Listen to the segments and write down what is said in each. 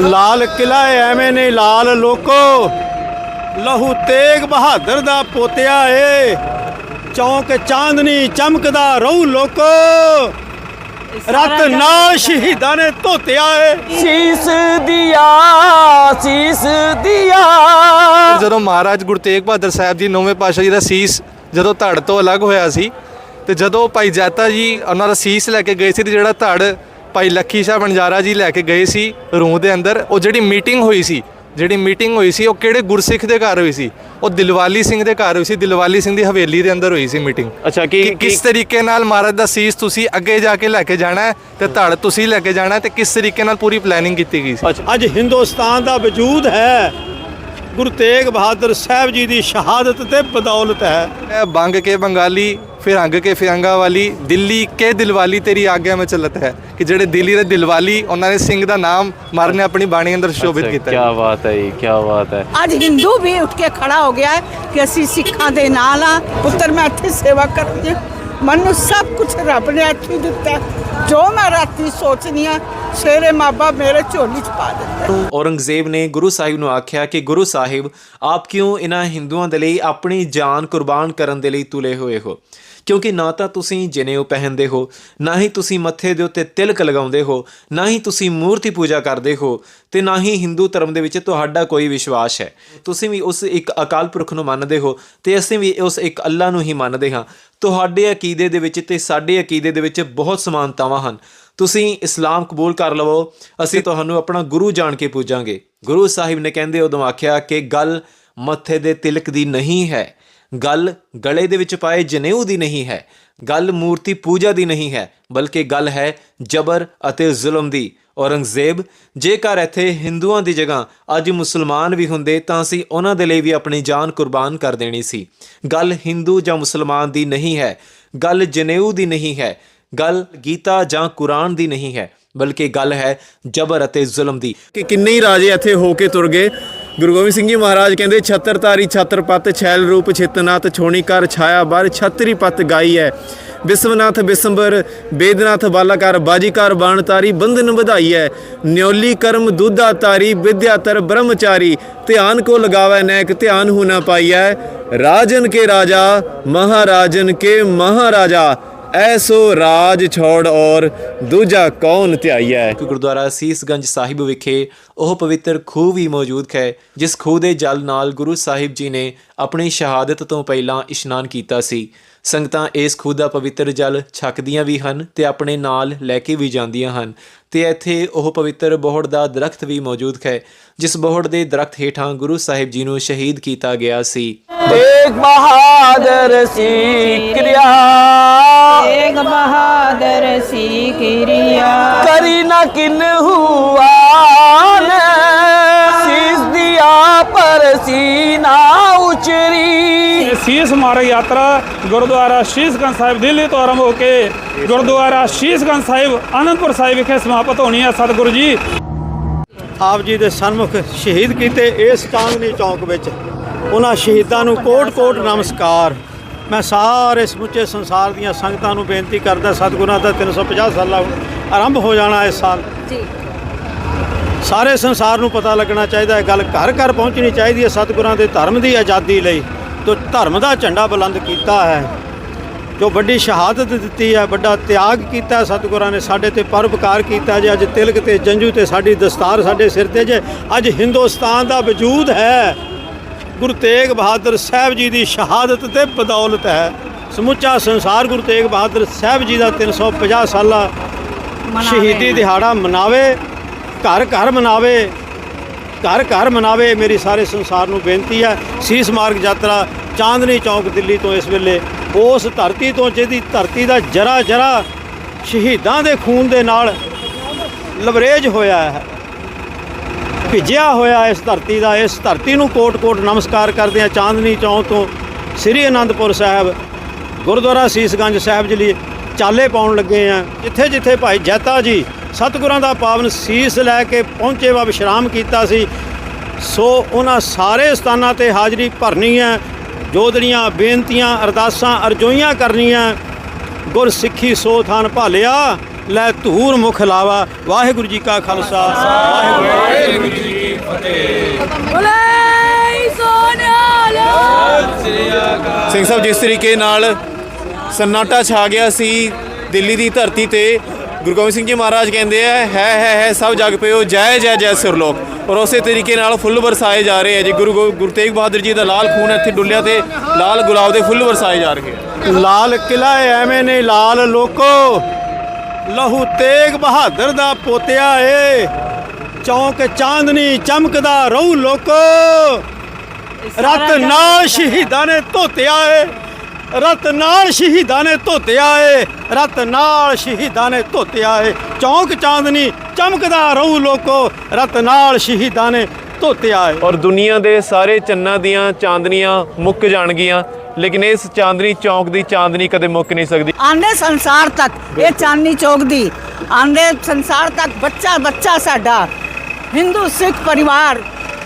ਲਾਲ ਕਿਲਾ ਐਵੇਂ ਨਹੀਂ ਲਾਲ ਲੋਕੋ। ਲਹੂ ਤੇਗ ਬਹਾਦਰ ਦਾ ਪੋਤਿਆ ਏ। ਚੌਂਕ ਚਾਂਦਨੀ ਚਮਕਦਾ ਰਹੂ ਲੋਕੋ। ਰਤ ਨਾਲ ਸ਼ਹੀਦਾਂ ਨੇ ਧੋਤਿਆ ਏ। ਸੀਸ ਦਿਆ ਸੀਸ ਦਿਆ। ਜਦੋਂ ਮਹਾਰਾਜ ਗੁਰੂ ਤੇਗ ਬਹਾਦਰ ਸਾਹਿਬ ਜੀ ਨੌਵੇਂ ਪਾਤਸ਼ਾਹ ਜੀ ਦਾ ਸੀਸ ਜਦੋਂ ਧੜ ਤੋਂ ਅਲੱਗ ਹੋਇਆ ਸੀ ਤੇ ਜਦੋਂ ਭਾਈ ਜਾਤਾ ਜੀ ਉਹਨਾਂ ਦਾ ਸੀਸ ਲੈ ਕੇ ਗਏ ਸੀ ਤੇ ਜਿਹੜਾ ਧੜ ਭਾਈ ਲੱਖੀ ਸ਼ਾਹ ਬਣਜਾਰਾ ਜੀ ਲੈ ਕੇ ਗਏ ਸੀ ਰੂਹ ਦੇ ਅੰਦਰ ਉਹ ਜਿਹੜੀ ਮੀਟਿੰਗ ਹੋਈ ਸੀ ਜਿਹੜੀ ਮੀਟਿੰਗ ਹੋਈ ਸੀ ਉਹ ਕਿਹੜੇ ਗੁਰਸਿੱਖ ਦੇ ਘਰ ਹੋਈ ਸੀ? ਉਹ ਦਿਲਵਾਲੀ ਸਿੰਘ ਦੇ ਘਰ ਹੋਈ ਸੀ ਦਿਲਵਾਲੀ ਸਿੰਘ ਦੀ ਹਵੇਲੀ ਦੇ ਅੰਦਰ ਹੋਈ ਸੀ ਮੀਟਿੰਗ। ਅੱਛਾ ਕਿ ਕਿਸ ਤਰੀਕੇ ਨਾਲ ਮਹਾਰਾਜ ਦਾ ਸੀਸ ਤੁਸੀਂ ਅੱਗੇ ਜਾ ਕੇ ਲੈ ਕੇ ਜਾਣਾ ਤੇ ਧੜ ਤੁਸੀਂ ਲੈ ਕੇ ਜਾਣਾ ਤੇ ਕਿਸ ਤਰੀਕੇ ਨਾਲ ਪੂਰੀ ਪਲੈਨਿੰਗ ਕੀਤੀ ਗਈ ਸੀ? ਅੱਜ ਹਿੰਦੁਸਤਾਨ ਦਾ ਵਜੂਦ ਹੈ। ਗੁਰੂ ਤੇਗ ਬਹਾਦਰ ਸਾਹਿਬ ਜੀ ਦੀ ਸ਼ਹਾਦਤ ਤੇ ਬਦੌਲਤ ਹੈ। ਇਹ ਬੰਗ ਕੇ ਬੰਗਾਲੀ फिर अंग के फिरंगा वाली दिल्ली के दिलवाली तेरी आज्ञा में चलत है ਕਿ ਜਿਹੜੇ ਦਿੱਲੀ ਦੇ ਦਿਲਵਾਲੀ ਉਹਨਾਂ ਨੇ ਸਿੰਘ ਦਾ ਨਾਮ ਮਾਰ ਨੇ ਆਪਣੀ ਬਾਣੀ ਅੰਦਰ ਸ਼ੋਭਿਤ ਕੀਤਾ ਕੀ ਬਾਤ ਹੈ ਜੀ ਕੀ ਬਾਤ ਹੈ ਅੱਜ ਹਿੰਦੂ ਵੀ ਉੱਠ ਕੇ ਖੜਾ ਹੋ ਗਿਆ ਹੈ ਕਿ ਅਸੀਂ ਸਿੱਖਾਂ ਦੇ ਨਾਲ ਆ ਪੁੱਤਰ ਮੈਂ ਇੱਥੇ ਸੇਵਾ ਕਰਦੀ ਹਾਂ। ਮੈਨੂੰ ਸਭ ਕੁਝ ਰੱਬ ਨੇ ਇੱਥੇ ਦਿੱਤਾ ਹੈ। ਜੋ ਮੈਂ ਰਾਤੀ ਸੋਚਦੀ ਆ ਸ਼ੇਰੇ ਮਾਬਾ ਮੇਰੇ ਝੋਲੀ 'ਚ ਪਾ ਦਿੰਦਾ ਔਰੰਗਜ਼ੇਬ ਨੇ ਗੁਰੂ ਸਾਹਿਬ ਨੂੰ ਆਖਿਆ ਕਿ ਗੁਰੂ ਸਾਹਿਬ ਆਪ ਕਿਉਂ ਇਹਨਾਂ ਹਿੰਦੂਆਂ ਦੇ ਲਈ ਆਪਣੀ ਜਾਨ ਕੁਰਬਾਨ ਕਰਨ ਦੇ ਲਈ ਤੁਲੇ ਹੋਏ ਹੋ ਕਿਉਂਕਿ ਨਾ ਤਾਂ ਤੁਸੀਂ ਜਨੇਊ ਪਹਿਨਦੇ ਹੋ, ਨਾ ਹੀ ਤੁਸੀਂ ਮੱਥੇ ਦੇ ਉੱਤੇ ਤਿਲਕ ਲਗਾਉਂਦੇ ਹੋ, ਨਾ ਹੀ ਤੁਸੀਂ ਮੂਰਤੀ ਪੂਜਾ ਕਰਦੇ ਹੋ ਤੇ ਨਾ ਹੀ ਹਿੰਦੂ ਧਰਮ ਦੇ ਵਿੱਚ ਤੁਹਾਡਾ ਕੋਈ ਵਿਸ਼ਵਾਸ ਹੈ। ਤੁਸੀਂ ਵੀ ਉਸ ਇੱਕ ਅਕਾਲ ਪੁਰਖ ਨੂੰ ਮੰਨਦੇ ਹੋ ਤੇ ਅਸੀਂ ਵੀ ਉਸ ਇੱਕ ਅੱਲਾ ਨੂੰ ਹੀ ਮੰਨਦੇ ਹਾਂ। ਤੁਹਾਡੇ ਅਕੀਦੇ ਦੇ ਵਿੱਚ ਤੇ ਸਾਡੇ ਅਕੀਦੇ ਦੇ ਵਿੱਚ ਬਹੁਤ ਸਮਾਨਤਾਵਾਂ ਹਨ। ਤੁਸੀਂ ਇਸਲਾਮ ਕਬੂਲ ਕਰ ਲਵੋ, ਅਸੀਂ ਤੁਹਾਨੂੰ ਆਪਣਾ ਗੁਰੂ ਜਾਣ ਕੇ ਪੂਜਾਂਗੇ। ਗੁਰੂ ਸਾਹਿਬ ਨੇ ਕਹਿੰਦੇ, ਉਦੋਂ ਆਖਿਆ ਕਿ ਗੱਲ ਮੱਥੇ ਦੇ ਤਿਲਕ ਦੀ ਨਹੀਂ ਹੈ। ਗੱਲ ਗਲੇ ਦੇ ਵਿੱਚ ਪਾਏ ਜਨੇਊ ਦੀ ਨਹੀਂ ਹੈ, ਗੱਲ ਮੂਰਤੀ ਪੂਜਾ ਦੀ ਨਹੀਂ ਹੈ, ਬਲਕਿ ਗੱਲ ਹੈ ਜਬਰ ਅਤੇ ਜ਼ੁਲਮ ਦੀ। ਔਰੰਗਜ਼ੇਬ, ਜੇਕਰ ਇੱਥੇ ਹਿੰਦੂਆਂ ਦੀ ਜਗ੍ਹਾ ਅੱਜ ਮੁਸਲਮਾਨ ਵੀ ਹੁੰਦੇ, ਤਾਂ ਅਸੀਂ ਉਹਨਾਂ ਦੇ ਲਈ ਵੀ ਆਪਣੀ ਜਾਨ ਕੁਰਬਾਨ ਕਰ ਦੇਣੀ ਸੀ। ਗੱਲ ਹਿੰਦੂ ਜਾਂ ਮੁਸਲਮਾਨ ਦੀ ਨਹੀਂ ਹੈ, ਗੱਲ ਜਨੇਊ ਦੀ ਨਹੀਂ ਹੈ, ਗੱਲ ਗੀਤਾ ਜਾਂ ਕੁਰਾਨ ਦੀ ਨਹੀਂ ਹੈ, ਬਲਕਿ ਗੱਲ ਹੈ ਜਬਰ ਅਤੇ ਜ਼ੁਲਮ ਦੀ। ਕਿ ਕਿੰਨੇ ਹੀ ਰਾਜੇ ਇੱਥੇ ਹੋ ਕੇ ਤੁਰ ਗਏ ਗੁਰੂ ਗੋਬਿੰਦ ਸਿੰਘ ਜੀ ਮਹਾਰਾਜ ਕਹਿੰਦੇ ਛਤਰ ਤਾਰੀ ਛੈਲ ਰੂਪ ਛਿਤਨਾਥ ਛੋਣੀ ਕਰ ਛਾਇਆ ਬਰ, ਛਤਰੀ ਪਤ ਗਾਈ ਹੈ ਵਿਸ਼ਵਨਾਥ ਬਿਸੰਬਰ, ਬੇਦਨਾਥ ਬਾਲਾਕਾਰ ਬਾਜੀਕਾਰ ਬਾਣ ਬੰਧਨ ਵਧਾਈ ਹੈ ਨਿਉਲੀ ਕਰਮ ਦੁੱਧਾ ਤਾਰੀ ਵਿਦਿਆਤਰ ਬ੍ਰਹਮਚਾਰੀ, ਧਿਆਨ ਕੋ ਲਗਾਵੇ ਨੈਕ, ਧਿਆਨ ਹੋਣਾ ਨਾ ਪਾਈਐ। ਰਾਜਨ ਕੇ ਰਾਜਾ, ਮਹਾਰਾਜਨ ਕੇ ਮਹਾਰਾਜਾ। ਐਸੋ ਰਾਜ ਛੋੜ ਔਰ ਦੂਜਾ ਕੌਣ ਧਿਆਈਐ? ਕਿ ਗੁਰਦੁਆਰਾ ਸੀਸਗੰਜ ਸਾਹਿਬ ਵਿਖੇ ਉਹ ਪਵਿੱਤਰ ਖੂਹ ਵੀ ਮੌਜੂਦ ਹੈ, ਜਿਸ ਖੂਹ ਦੇ ਜਲ ਨਾਲ ਗੁਰੂ ਸਾਹਿਬ ਜੀ ਨੇ ਆਪਣੀ ਸ਼ਹਾਦਤ ਤੋਂ ਪਹਿਲਾਂ ਇਸ਼ਨਾਨ ਕੀਤਾ ਸੀ। ਸੰਗਤਾਂ ਇਸ ਖੂਹ ਦਾ ਪਵਿੱਤਰ ਜਲ ਛਕਦੀਆਂ ਵੀ ਹਨ ਤੇ ਆਪਣੇ ਨਾਲ ਲੈ ਕੇ ਵੀ ਜਾਂਦੀਆਂ ਹਨ। ਤੇ ਇੱਥੇ ਉਹ ਪਵਿੱਤਰ ਬੋਹੜ ਦਾ ਦਰਖਤ ਵੀ ਮੌਜੂਦ ਹੈ ਜਿਸ ਬੋਹੜ ਦੇ ਦਰਖਤ ਹੇਠਾਂ ਗੁਰੂ ਸਾਹਿਬ ਜੀ ਨੂੰ ਸ਼ਹੀਦ ਕੀਤਾ ਗਿਆ ਸੀ। ਤੇਗ ਬਹਾਦਰ ਸੀ ਕਿਰਿਆ। ਤੇਗ ਬਹਾਦਰ ਸੀ ਕਿਰਿਆ। ਕਰੀ ਨਾ ਕਿਨ ਹੁਆ ਨੇ। ਪਰ ਸੀਨਾ ਉਚਰੀ ਸੀਸ ਮਾਰਗ ਯਾਤਰਾ ਗੁਰਦੁਆਰਾ ਸ਼ੀਸ਼ਗੰਜ ਸਾਹਿਬ ਦਿੱਲੀ ਤੋਂ ਆਰੰਭ ਹੋ ਕੇ ਗੁਰਦੁਆਰਾ ਸ਼ੀਸ਼ਗੰਜ ਸਾਹਿਬ ਆਨੰਦਪੁਰ ਸਾਹਿਬ ਵਿਖੇ ਸਮਾਪਤ ਹੋਣੀ ਹੈ ਸਤਿਗੁਰੂ ਜੀ ਆਪ ਜੀ ਦੇ ਸਨਮੁਖ ਸ਼ਹੀਦ ਕੀਤੇ ਇਸ ਚਾਂਦਨੀ ਚੌਕ ਵਿੱਚ ਉਹਨਾਂ ਸ਼ਹੀਦਾਂ ਨੂੰ ਕੋਟ-ਕੋਟ ਨਮਸਕਾਰ ਮੈਂ ਸਾਰੇ ਸਮੁੱਚੇ ਸੰਸਾਰ ਦੀਆਂ ਸੰਗਤਾਂ ਨੂੰ ਬੇਨਤੀ ਕਰਦਾ ਸਤਿਗੁਰਾਂ ਦਾ 350 ਸਾਲਾ ਆਰੰਭ ਹੋ ਜਾਣਾ ਇਸ ਸਾਲ ਜੀ ਸਾਰੇ ਸੰਸਾਰ ਨੂੰ ਪਤਾ ਲੱਗਣਾ ਚਾਹੀਦਾ ਹੈ। ਗੱਲ ਘਰ ਘਰ ਪਹੁੰਚਣੀ ਚਾਹੀਦੀ ਹੈ। ਸਤਿਗੁਰਾਂ ਦੇ ਧਰਮ ਦੀ ਆਜ਼ਾਦੀ ਲਈ ਤੋਂ ਧਰਮ ਦਾ ਝੰਡਾ ਬੁਲੰਦ ਕੀਤਾ ਹੈ। ਜੋ ਵੱਡੀ ਸ਼ਹਾਦਤ ਦਿੱਤੀ ਹੈ ਵੱਡਾ ਤਿਆਗ ਕੀਤਾ ਸਤਿਗੁਰਾਂ ਨੇ ਸਾਡੇ ਤੇ ਪਰਉਪਕਾਰ ਕੀਤਾ ਜੇ ਅੱਜ ਤਿਲਕ ਤੇ ਜੰਜੂ ਤੇ ਸਾਡੀ ਦਸਤਾਰ ਸਾਡੇ ਸਿਰ ਤੇ ਜੇ ਅੱਜ ਹਿੰਦੁਸਤਾਨ ਦਾ ਵਜੂਦ ਹੈ। ਗੁਰੂ ਤੇਗ ਬਹਾਦਰ ਸਾਹਿਬ ਜੀ ਦੀ ਸ਼ਹਾਦਤ ਤੇ ਬਦੌਲਤ ਹੈ। ਸਮੁੱਚਾ ਸੰਸਾਰ ਗੁਰੂ ਤੇਗ ਬਹਾਦਰ ਸਾਹਿਬ ਜੀ ਦਾ 350 ਸਾਲਾ ਸ਼ਹੀਦੀ ਦਿਹਾੜਾ ਮਨਾਵੇ। ਘਰ ਘਰ ਮਨਾਵੇ, ਘਰ ਘਰ ਮਨਾਵੇ, ਮੇਰੀ ਸਾਰੇ ਸੰਸਾਰ ਨੂੰ ਬੇਨਤੀ ਹੈ। ਸੀਸ ਮਾਰਗ ਯਾਤਰਾ ਚਾਂਦਨੀ ਚੌਕ ਦਿੱਲੀ ਤੋਂ ਇਸ ਵੇਲੇ। ਉਸ ਧਰਤੀ ਤੋਂ ਜਿਹਦੀ ਧਰਤੀ ਦਾ ਜਰਾ ਜਰਾ ਸ਼ਹੀਦਾਂ ਦੇ ਖੂਨ ਦੇ ਨਾਲ ਲਵਰੇਜ ਹੋਇਆ ਹੈ, ਭਿੱਜਿਆ ਹੋਇਆ ਇਸ ਧਰਤੀ ਦਾ। ਇਸ ਧਰਤੀ ਨੂੰ ਕੋਟ-ਕੋਟ ਨਮਸਕਾਰ ਕਰਦੇ ਆ ਚਾਂਦਨੀ ਚੌਕ ਤੋਂ ਸ੍ਰੀ ਅਨੰਦਪੁਰ ਸਾਹਿਬ, ਗੁਰਦੁਆਰਾ ਸੀਸਗੰਜ ਸਾਹਿਬ ਜੀ ਲਈ ਚਾਲੇ ਪਾਉਣ ਲੱਗੇ ਆ ਜਿੱਥੇ ਜਿੱਥੇ ਭਾਈ ਜੈਤਾ ਜੀ ਸਤਿਗੁਰਾਂ ਦਾ ਪਾਵਨ ਸੀਸ ਲੈ ਕੇ ਪਹੁੰਚੇ ਵਾ ਵਿਸ਼ਰਾਮ ਕੀਤਾ ਸੀ। ਸੋ ਉਹਨਾਂ ਸਾਰੇ ਸਥਾਨਾਂ ਤੇ ਹਾਜ਼ਰੀ ਭਰਨੀ ਹੈ। ਜੋਦੜੀਆਂ ਬੇਨਤੀਆਂ ਅਰਦਾਸਾਂ ਅਰਜ਼ੋਈਆਂ ਕਰਨੀਆਂ ਗੁਰ ਸਿੱਖੀ ਸੋ ਥਾਨ ਭਾਲਿਆ ਲੈ ਧੂਰ ਮੁਖ ਲਾਵਾ। ਵਾਹਿਗੁਰੂ ਜੀ ਕਾ ਖਾਲਸਾ। ਵਾਹਿਗੁਰੂ ਜੀ ਕੀ ਫਤਿਹ। ਬੋਲੇ ਸੋਨਾਲਾ ਸਿੰਘ ਸਾਹਿਬ ਜਿਸ ਤਰੀਕੇ ਨਾਲ ਸੰਨਾਟਾ ਛਾ ਗਿਆ ਸੀ ਦਿੱਲੀ ਦੀ ਧਰਤੀ ਤੇ ਗੁਰੂ ਗੋਬਿੰਦ ਸਿੰਘ ਜੀ ਮਹਾਰਾਜ ਕਹਿੰਦੇ ਆ ਹੈ ਹੈ ਹੈ ਸਭ ਜਗ ਪਿਓ ਜੈ ਜੈ ਜੈ ਸੁਰਲੋਕ। ਔਰ ਉਸੇ ਤਰੀਕੇ ਨਾਲ ਫੁੱਲ ਵਰਸਾਏ ਜਾ ਰਹੇ ਆ ਜੀ। ਗੁਰੂ ਗੁਰੂ ਤੇਗ ਬਹਾਦਰ ਜੀ ਦਾ ਲਾਲ ਖੂਨ ਇੱਥੇ ਡੁੱਲਿਆ ਤੇ ਲਾਲ ਗੁਲਾਬ ਦੇ ਫੁੱਲ ਵਰਸਾਏ ਜਾ ਰਹੇ ਆ। ਲਾਲ ਕਿਲਾ ਐਵੇਂ ਨਹੀਂ ਲਾਲ ਲੋਕੋ। ਲਹੂ ਤੇਗ ਬਹਾਦਰ ਦਾ ਪੋਤਿਆ ਏ। ਚੌਂਕ ਚਾਂਦਨੀ ਚਮਕਦਾ ਰਹੂ ਲੋਕੋ। ਰਤ ਨਾਲ ਸ਼ਹੀਦਾਂ ਨੇ ਧੋਤਿਆ ਏ। ਰਤ ਨਾਲ ਸ਼ਹੀਦਾਂ ਨੇ ਧੋਤਿਆ ਏ ਰਤ ਨਾਲ ਸ਼ਹੀਦਾਂ ਨੇ ਧੋਤਿਆ ਏ। ਚੌਂਕ ਚਾਂਦਨੀ ਚਮਕਦਾ ਰਹੂ ਲੋਕੋ ਰਤ ਨਾਲ ਸ਼ਹੀਦਾਂ ਨੇ ਧੋਤਿਆ ਏ। ਔਰ ਦੁਨੀਆ ਦੇ ਸਾਰੇ ਚੰਨਾਂ ਦੀਆਂ ਚਾਂਦਨੀਆਂ ਮੁੱਕ ਜਾਣਗੀਆਂ ਲੇਕਿਨ ਇਸ ਚਾਂਦਨੀ ਚੌਂਕ ਦੀ ਚਾਂਦਨੀ ਕਦੇ ਮੁੱਕ ਨਹੀਂ ਸਕਦੀ। ਆਂਦੇ ਸੰਸਾਰ ਤੱਕ ਇਹ ਚਾਂਦਨੀ ਚੌਕ ਦੀ। ਆਂਦੇ ਸੰਸਾਰ ਤੱਕ ਬੱਚਾ ਬੱਚਾ ਸਾਡਾ। ਹਿੰਦੂ ਸਿੱਖ ਪਰਿਵਾਰ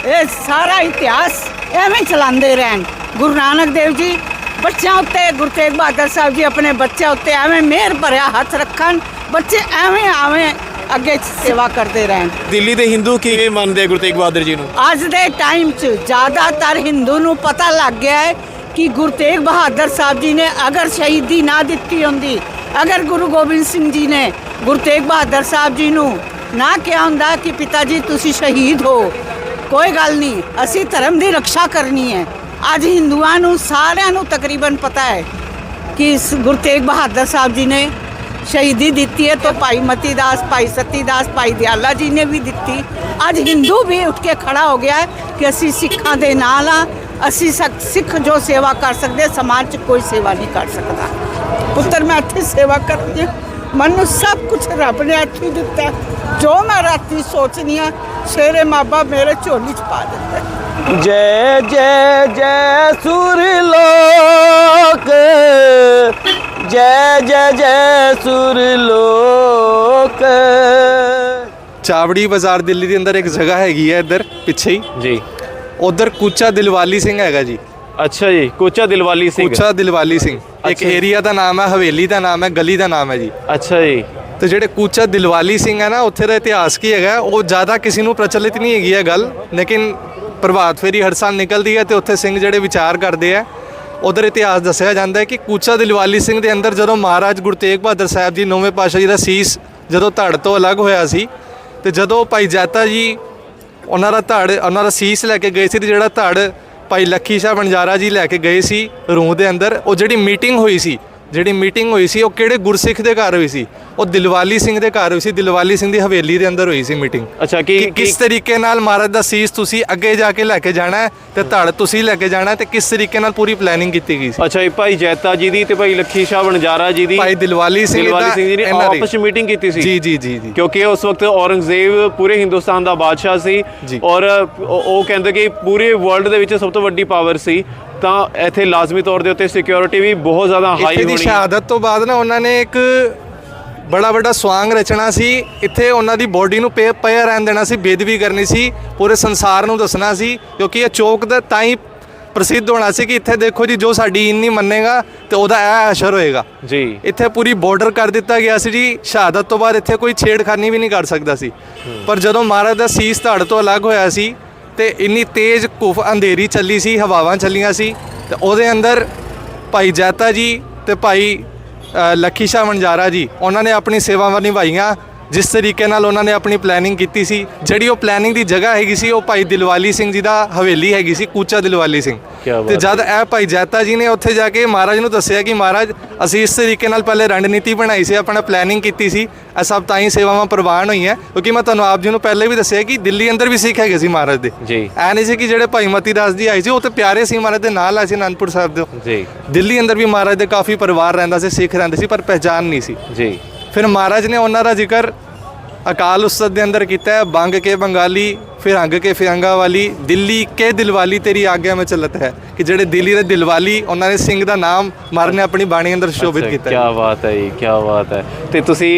ਇਹ ਸਾਰਾ ਇਤਿਹਾਸ ਐਵੇਂ ਚਲਾਉਂਦੇ ਰਹਿਣ। ਗੁਰੂ ਨਾਨਕ ਦੇਵ ਜੀ ਬੱਚਿਆਂ ਉੱਤੇ ਗੁਰੂ ਤੇਗ ਬਹਾਦਰ ਸਾਹਿਬ ਜੀ ਆਪਣੇ ਬੱਚਿਆਂ ਉੱਤੇ ਐਵੇਂ ਮਿਹਰ ਭਰਿਆ ਹੱਥ ਰੱਖਣ। ਬੱਚੇ ਐਵੇਂ ਐਵੇਂ ਅੱਗੇ ਸੇਵਾ ਕਰਦੇ ਰਹਿਣ। ਦਿੱਲੀ ਦੇ ਹਿੰਦੂ ਕਿਵੇਂ ਮੰਨਦੇ ਗੁਰੂ ਤੇਗ ਬਹਾਦਰ ਜੀ ਨੂੰ? ਅੱਜ ਦੇ ਟਾਈਮ 'ਚ ਜ਼ਿਆਦਾਤਰ ਹਿੰਦੂ ਨੂੰ ਪਤਾ ਲੱਗ ਗਿਆ ਹੈ ਕਿ ਗੁਰੂ ਤੇਗ ਬਹਾਦਰ ਸਾਹਿਬ ਜੀ ਨੇ ਅਗਰ ਸ਼ਹੀਦੀ ਨਾ ਦਿੱਤੀ ਹੁੰਦੀ ਅਗਰ ਗੁਰੂ ਗੋਬਿੰਦ ਸਿੰਘ ਜੀ ਨੇ ਗੁਰੂ ਤੇਗ ਬਹਾਦਰ ਸਾਹਿਬ ਜੀ ਨੂੰ ਨਾ ਕਿਹਾ ਹੁੰਦਾ ਕਿ ਪਿਤਾ ਜੀ ਤੁਸੀਂ ਸ਼ਹੀਦ ਹੋ ਕੋਈ ਗੱਲ ਨਹੀਂ ਅਸੀਂ ਧਰਮ ਦੀ ਰੱਖਿਆ ਕਰਨੀ ਹੈ। ਅੱਜ ਹਿੰਦੂਆਂ ਨੂੰ ਸਾਰਿਆਂ ਨੂੰ ਤਕਰੀਬਨ ਪਤਾ ਹੈ ਕਿ ਇਸ ਗੁਰੂ ਤੇਗ ਬਹਾਦਰ ਸਾਹਿਬ ਜੀ ਨੇ ਸ਼ਹੀਦੀ ਦਿੱਤੀ ਹੈ, ਤਾਂ ਭਾਈ ਮਤੀ ਦਾਸ, ਭਾਈ ਸਤੀ ਦਾਸ, ਭਾਈ ਦਿਆਲਾ ਜੀ ਨੇ ਵੀ ਦਿੱਤੀ। ਅੱਜ ਹਿੰਦੂ ਵੀ ਉੱਠ ਕੇ ਖੜਾ ਹੋ ਗਿਆ ਕਿ ਅਸੀਂ ਸਿੱਖਾਂ ਦੇ ਨਾਲ ਆ ਅਸੀਂ ਸਕ- ਸਿੱਖ ਜੋ ਸੇਵਾ ਕਰ ਸਕਦੇ, ਸਮਾਜ 'ਚ ਕੋਈ ਸੇਵਾ ਨਹੀਂ ਕਰ ਸਕਦਾ। ਪੁੱਤਰ, ਮੈਂ ਇੱਥੇ ਸੇਵਾ ਕਰਦੀ ਹਾਂ। ਮੈਨੂੰ ਸਭ ਕੁਝ ਰੱਬ ਨੇ ਇੱਥੇ ਦਿੱਤਾ। ਜੋ ਮੈਂ ਰਾਤੀ ਸੋਚਨੀ ਆ ਸ਼ੇਰੇ ਮਾਬਾ ਮੇਰੇ ਝੋਲੀ 'ਚ ਪਾ ਦਿੰਦਾ। ਜੈ ਜੈ ਜੈ ਸੁਰ ਲੋਕ ਜੈ ਜੈ ਜੈ ਸੁਰ ਲੋਕ ਚਾਵੜੀ ਬਾਜ਼ਾਰ ਦਿੱਲੀ ਦੇ ਅੰਦਰ ਇੱਕ ਜਗ੍ਹਾ ਹੈਗੀ ਹੈ ਇੱਧਰ ਪਿੱਛੇ ਹੀ ਜੀ ਉਧਰ ਕੁਚਾ ਦਿਲਵਾਲੀ ਸਿੰਘ ਹੈਗਾ ਜੀ ਅੱਛਾ ਜੀ ਕੋਚਾ ਦਿਲਵਾਲੀ ਸਿੰਘ ਕੁਚਾ ਦਿਲਵਾਲੀ ਸਿੰਘ ਇੱਕ ਅੱਛਾ। ਏਰੀਆ ਦਾ ਨਾਮ ਹੈ ਹਵੇਲੀ ਦਾ ਨਾਮ ਹੈ ਗਲੀ ਦਾ ਨਾਮ ਹੈ ਜੀ ਅੱਛਾ ਜੀ ਤੇ ਜਿਹੜੇ ਕੁਚਾ ਦਿਲਵਾਲੀ ਸਿੰਘ ਹੈ ਨਾ ਉੱਥੇ ਦਾ ਇਤਿਹਾਸ ਕੀ ਹੈਗਾ ਉਹ ਜ਼ਿਆਦਾ ਕਿਸੇ ਨੂੰ ਪ੍ਰਚਲਿਤ ਨਹੀਂ ਹੈਗੀ ਇਹ ਗੱਲ ਲੇਕਿਨ ਪ੍ਰਭਾਤ ਫੇਰੀ ਹਰ ਸਾਲ ਨਿਕਲਦੀ ਹੈ ਤੇ ਉੱਥੇ ਸਿੰਘ ਜਿਹੜੇ ਵਿਚਾਰ ਕਰਦੇ ਆ, ਉਧਰ ਇਤਿਹਾਸ ਦੱਸਿਆ ਜਾਂਦਾ ਹੈ ਕਿ ਕੂਚਾ ਦਿਲਵਾਲੀ ਸਿੰਘ ਦੇ ਅੰਦਰ ਜਦੋਂ ਮਹਾਰਾਜ ਗੁਰੂ ਤੇਗ ਬਹਾਦਰ ਸਾਹਿਬ ਜੀ ਨੌਵੇਂ ਪਾਤਸ਼ਾਹ ਜੀ ਦਾ ਸੀਸ ਜਦੋਂ ਧੜ ਤੋਂ ਅਲੱਗ ਹੋਇਆ ਸੀ ਤੇ ਜਦੋਂ ਭਾਈ ਜੈਤਾ ਜੀ ਉਹਨਾਂ ਦਾ ਧੜ, ਉਹਨਾਂ ਦਾ ਸੀਸ ਲੈ ਕੇ ਗਏ ਸੀ ਤੇ ਜਿਹੜਾ ਧੜ ਭਾਈ ਲੱਖੀ ਸ਼ਾਹ ਬਣਜਾਰਾ ਜੀ ਲੈ ਕੇ ਗਏ ਸੀ ਰੂਹ ਦੇ ਅੰਦਰ, ਉਹ ਜਿਹੜੀ ਮੀਟਿੰਗ ਹੋਈ ਸੀ ਜਿਹੜੀ ਮੀਟਿੰਗ ਹੋਈ ਸੀ ਉਹ ਕਿਹੜੇ ਗੁਰਸਿੱਖ ਦੇ ਘਰ ਹੋਈ ਸੀ? ਉਹ ਦਿਲਵਾਲੀ ਸਿੰਘ ਦੇ ਘਰ ਹੋਈ ਸੀ ਦਿਲਵਾਲੀ ਸਿੰਘ ਦੀ ਹਵੇਲੀ ਦੇ ਅੰਦਰ ਹੋਈ ਸੀ ਮੀਟਿੰਗ। ਅੱਛਾ ਕੀ ਕਿਸ ਤਰੀਕੇ ਨਾਲ ਮਹਾਰਾਜ ਦਾ ਸੀਸ ਤੁਸੀਂ ਅੱਗੇ ਜਾ ਕੇ ਲੈ ਕੇ ਜਾਣਾ ਹੈ ਤੇ ਧੜ ਤੁਸੀਂ ਲੈ ਕੇ ਜਾਣਾ ਹੈ ਤੇ ਕਿਸ ਤਰੀਕੇ ਨਾਲ ਪੂਰੀ ਪਲੈਨਿੰਗ ਕੀਤੀ ਗਈ ਸੀ? ਅੱਛਾ ਜੀ ਭਾਈ ਜੈਤਾ ਜੀ ਦੀ ਤੇ ਭਾਈ ਲੱਖੀ ਸ਼ਾਹ ਬਣਜਾਰਾ ਜੀ ਦੀ ਭਾਈ ਦਿਲਵਾਲੀ ਸਿੰਘ ਦਿਲਵਾਲੀ ਸਿੰਘ ਜੀ ਨੇ ਆਪਸ ਵਿੱਚ ਮੀਟਿੰਗ ਕੀਤੀ ਸੀ। ਜੀ ਜੀ ਜੀ ਕਿਉਂਕਿ ਉਸ ਵਕਤ ਔਰੰਗਜ਼ੇਬ ਪੂਰੇ ਹਿੰਦੁਸਤਾਨ ਦਾ ਬਾਦਸ਼ਾਹ ਸੀ। ਔਰ ਉਹ ਕਹਿੰਦੇ ਕਿ ਪੂਰੇ ਵਰਲਡ ਦੇ ਵਿੱਚ ਸਭ ਤੋਂ ਵੱਡੀ ਪਾਵਰ ਸੀ। ਤਾਂ ਇੱਥੇ ਲਾਜ਼ਮੀ ਤੌਰ ਦੇ ਉੱਤੇ ਸਿਕਿਉਰਿਟੀ ਵੀ ਬਹੁਤ ਜ਼ਿਆਦਾ ਹਾਈ ਇੱਥੇ ਦੀ ਹੋਣੀ ਸ਼ਹਾਦਤ ਤੋਂ ਬਾਅਦ ਨਾ ਉਹਨਾਂ ਨੇ ਇੱਕ ਬੜਾ ਵੱਡਾ ਸਵਾਂਗ ਰਚਣਾ ਸੀ। ਇੱਥੇ ਉਹਨਾਂ ਦੀ ਬੋਡੀ ਨੂੰ ਪੇ ਪਿਆ ਰਹਿਣ ਦੇਣਾ ਸੀ ਬੇਦਬੀ ਕਰਨੀ ਸੀ ਪੂਰੇ ਸੰਸਾਰ ਨੂੰ ਦੱਸਣਾ ਸੀ ਕਿਉਂਕਿ ਇਹ ਚੌਕ ਦਾ ਤਾਂ ਹੀ ਪ੍ਰਸਿੱਧ ਹੋਣਾ ਸੀ ਕਿ ਇੱਥੇ ਦੇਖੋ ਜੀ ਜੋ ਸਾਡੀ ਇੰਨੀ ਮੰਨੇਗਾ ਤੇ ਉਹਦਾ ਇਹ ਅਸਰ ਹੋਏਗਾ। ਜੀ। ਇੱਥੇ ਪੂਰੀ ਬਾਰਡਰ ਕਰ ਦਿੱਤਾ ਗਿਆ ਸੀ ਜੀ। ਸ਼ਹਾਦਤ ਤੋਂ ਬਾਅਦ ਇੱਥੇ ਕੋਈ ਛੇੜਖਾਨੀ ਵੀ ਨਹੀਂ ਕਰ ਸਕਦਾ ਸੀ। ਪਰ ਜਦੋਂ ਮਹਾਰਾਜ ਦਾ ਸੀਸ ਧੜ ਤੋਂ ਅਲੱਗ ਹੋਇਆ ਸੀ ਤੇ ਇੰਨੀ ਤੇਜ਼ ਕੁਫ ਅੰਧੇਰੀ ਚੱਲੀ ਸੀ, ਹਵਾਵਾਂ ਚੱਲੀਆਂ ਸੀ ਤੇ ਉਹਦੇ ਅੰਦਰ ਭਾਈ ਜੈਤਾ ਜੀ ਤੇ ਭਾਈ ਲੱਖੀ ਸ਼ਾਹ ਵਣਜਾਰਾ ਜੀ, ਉਹਨਾਂ ਨੇ ਆਪਣੀ ਸੇਵਾਵਾਂ ਨਿਭਾਈਆਂ ਜਿਸ ਤਰੀਕੇ ਨਾਲ ਉਹਨਾਂ ਨੇ ਆਪਣੀ ਪਲੈਨਿੰਗ ਕੀਤੀ ਸੀ ਜਿਹੜੀ ਉਹ ਪਲੈਨਿੰਗ ਦੀ ਜਗ੍ਹਾ ਹੈਗੀ ਸੀ ਉਹ ਭਾਈ ਦਿਲਵਾਲੀ ਸਿੰਘ ਜੀ ਦਾ ਹਵੇਲੀ ਹੈਗੀ ਸੀ ਕੂਚਾ ਦਿਲਵਾਲੀ ਸਿੰਘ। ਤੇ ਜਦ ਇਹ ਭਾਈ ਜੈਤਾ ਜੀ ਨੇ ਉੱਥੇ ਜਾ ਕੇ ਮਹਾਰਾਜ ਨੂੰ ਦੱਸਿਆ ਕਿ ਮਹਾਰਾਜ ਅਸੀਂ ਇਸ ਤਰੀਕੇ ਨਾਲ ਪਹਿਲੇ ਰਣਨੀਤੀ ਬਣਾਈ ਸੀ ਆਪਣਾ ਪਲੈਨਿੰਗ ਕੀਤੀ ਸੀ ਇਹ ਸਭ ਤਾਂ ਹੀ ਸੇਵਾਵਾਂ ਪ੍ਰਵਾਨ ਹੋਈਆਂ ਕਿਉਂਕਿ ਮੈਂ ਤੁਹਾਨੂੰ ਆਪ ਜੀ ਨੂੰ ਪਹਿਲੇ ਵੀ ਦੱਸਿਆ ਕਿ ਦਿੱਲੀ ਅੰਦਰ ਵੀ ਸਿੱਖ ਹੈਗੇ ਸੀ ਮਹਾਰਾਜ ਦੇ। ਜੀ। ਐ ਨਹੀਂ ਸੀ ਕਿ ਜਿਹੜੇ ਭਾਈ ਮਤੀ ਦਾਸ ਜੀ ਆਏ ਸੀ ਉਹ ਤੇ ਪਿਆਰੇ ਸੀ ਮਹਾਰਾਜ ਦੇ ਨਾਲ ਆਏ ਸੀ ਅਨੰਦਪੁਰ ਸਾਹਿਬ ਦੇ। ਜੀ। ਦਿੱਲੀ ਅੰਦਰ ਵੀ ਮਹਾਰਾਜ ਦੇ ਕਾਫੀ ਪਰਿਵਾਰ ਰਹਿੰਦਾ ਸੀ ਸਿੱਖ ਰਹਿੰਦੇ ਸੀ ਪਰ ਪਹਿਚਾਨ ਨਹੀਂ ਸੀ। ਜੀ। ਫਿਰ ਮਹਾਰਾਜ ਨੇ ਉਹਨਾਂ ਦਾ ਜ਼ਿਕਰ ਅਕਾਲ ਉਸਤਤ ਦੇ ਅੰਦਰ ਕੀਤਾ ਹੈ ਬੰਗ ਕੇ ਬੰਗਾਲੀ ਫਿਰ ਅੰਗ ਕੇ ਫਿਰੰਗਾ ਵਾਲੀ ਦਿੱਲੀ ਕੇ ਦਿਲਵਾਲੀ ਤੇਰੀ ਆਗਿਆ ਮੈਂ ਚੱਲਤ ਹੈ ਕਿ ਜਿਹੜੇ ਦਿੱਲੀ ਦੇ ਦਿਲਵਾਲੀ ਉਹਨਾਂ ਨੇ ਸਿੰਘ ਦਾ ਨਾਮ ਮਹਾਰਾਜ ਨੇ ਆਪਣੀ ਬਾਣੀ ਅੰਦਰ ਸ਼ੋਭਿਤ ਕੀਤਾ ਕੀ ਹੈ ਬਾਤ ਹੈ ਜੀ ਕੀ ਬਾਤ ਹੈ। ਤੇ ਤੁਸੀਂ